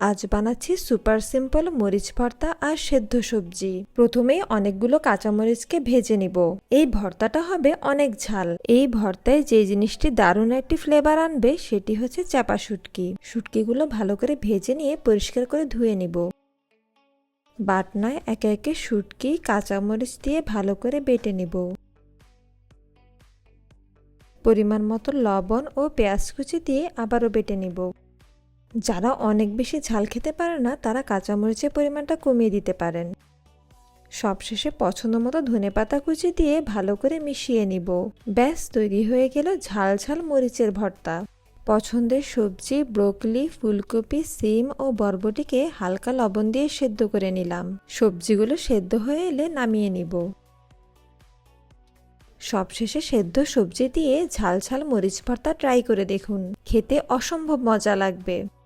আজ বানাচ্ছি super simple মরিচ ভর্তা আর সেদ্ধ সবজি। প্রথমেই অনেকগুলো কাঁচামরিচকে ভেজে নিব। এই ভর্তাটা হবে অনেক ঝাল। এই ভর্তায় যে জিনিসটি দারুণ একটি ফ্লেভার আনবে, সেটি হচ্ছে চাপা শুটকি। শুটকিগুলো ভালো করে ভেজে নিয়ে পরিষ্কার করে ধুয়ে নিব। বাটনায় একে একে শুটকি, কাঁচামরিচ দিয়ে ভালো করে বেটে নিব। পরিমাণ মতো লবণ ও পেঁয়াজ কুচি দিয়ে আবারও বেটে নিব। যারা অনেক বেশি ঝাল খেতে পারে না, তারা কাঁচামরিচের পরিমাণটা কমিয়ে দিতে পারেন। সবশেষে পছন্দ মতো ধনে পাতা কুচি দিয়ে ভালো করে মিশিয়ে নিব। ব্যাস, তৈরি হয়ে গেল ঝাল ঝাল মরিচের ভর্তা। পছন্দের সবজি, ব্রোকলি, ফুলকপি, সিম ও বরবটিকে হালকা লবণ দিয়ে সেদ্ধ করে নিলাম। সবজিগুলো সেদ্ধ হয়ে এলে নামিয়ে নিব। সবশেষে সেদ্ধ সবজি দিয়ে ঝাল ঝাল মরিচ ভর্তা ট্রাই করে দেখুন। খেতে অসম্ভব মজা লাগবে।